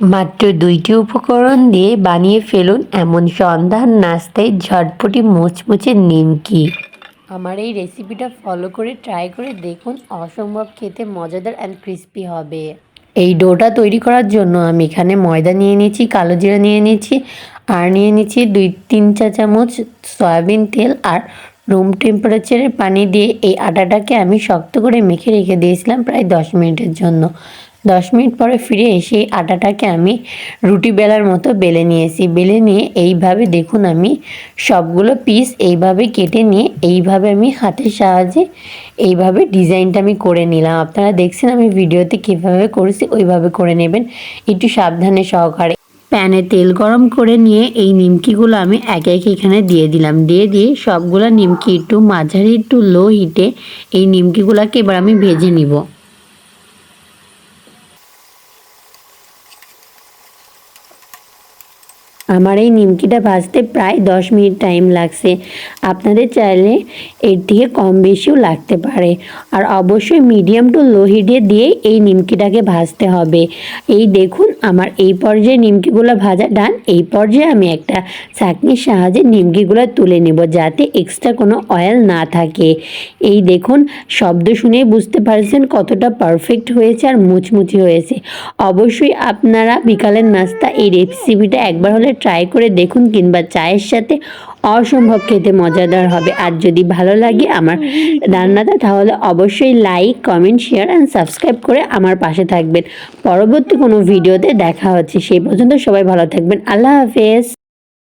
মাত্র দুইটি উপকরণ দিয়ে বানিয়ে ফেলুন এমন সন্ধান নাস্তায় ঝটপটি মুচমুচে নিমকি। আমার এই রেসিপিটা ফলো করে ট্রাই করে দেখুন, অসম্ভব খেতে মজাদার অ্যান্ড ক্রিস্পি হবে। এই ডোটা তৈরি করার জন্য আমি এখানে ময়দা নিয়ে নিয়েছি, কালো জিরা নিয়ে নিয়েছি, আর নিয়ে নিয়েছি দুই, তিন চা চামচ সয়াবিন তেল আর রুম টেম্পারেচারের পানি দিয়ে এই আটাটাকে আমি শক্ত করে মেখে রেখে দিয়েছিলাম প্রায় দশ মিনিটের জন্য। দশ মিনিট পরে ফিরে এসে আটাটাকে আমি রুটি বেলার মতো বেলে নিয়েছি। বেলে নিয়ে এইভাবে দেখুন আমি সবগুলো পিস এইভাবে কেটে নিয়ে এইভাবে আমি হাতের সাহায্যে এইভাবে ডিজাইনটা আমি করে নিলাম। আপনারা দেখছেন আমি ভিডিওতে কীভাবে করেছি, ওইভাবে করে নেবেন। একটু সাবধানে সহকারে। প্যানে তেল গরম করে নিয়ে এই নিমকিগুলো আমি একে একে এখানে দিয়ে দিলাম। দিয়ে দিয়ে সবগুলো নিমকি একটু মাঝারি, একটু লো হিটে এই নিমকিগুলোকে এবার আমি ভেজে নিব। আমার এই নিমকিটা ভাজতে প্রায় দশ মিনিট টাইম লাগছে। আপনাদের চাইলে এর থেকে কম বেশিও লাগতে পারে। আর অবশ্যই মিডিয়াম টু লো হিটে দিয়ে এই নিমকিটাকে ভাজতে হবে। এই দেখুন, আমার এই পর্যায়ে নিমকিগুলো ভাজা ডান, এই পর্যায়ে আমি একটা চাকনির সাহায্যে নিমকিগুলো তুলে নেব যাতে এক্সট্রা কোনো অয়েল না থাকে। এই দেখুন, শব্দ শুনেই বুঝতে পারছেন কতটা পারফেক্ট হয়েছে আর মুচমুচি হয়েছে। অবশ্যই আপনারা বিকালের নাস্তা এই রেসিপিটা একবার হলে ট্রাই করে দেখুন, কিংবা চায়ের সাথে অসম্ভব খেতে মজাদার হবে। আর যদি ভালো লাগে আমার রান্নাটা, তাহলে অবশ্যই like comment share and subscribe করে আমার পাশে থাকবেন। পরবর্তী কোনো ভিডিওতে দেখা হচ্ছে। সেই পর্যন্ত সবাই ভালো থাকবেন। আল্লাহ হাফেজ।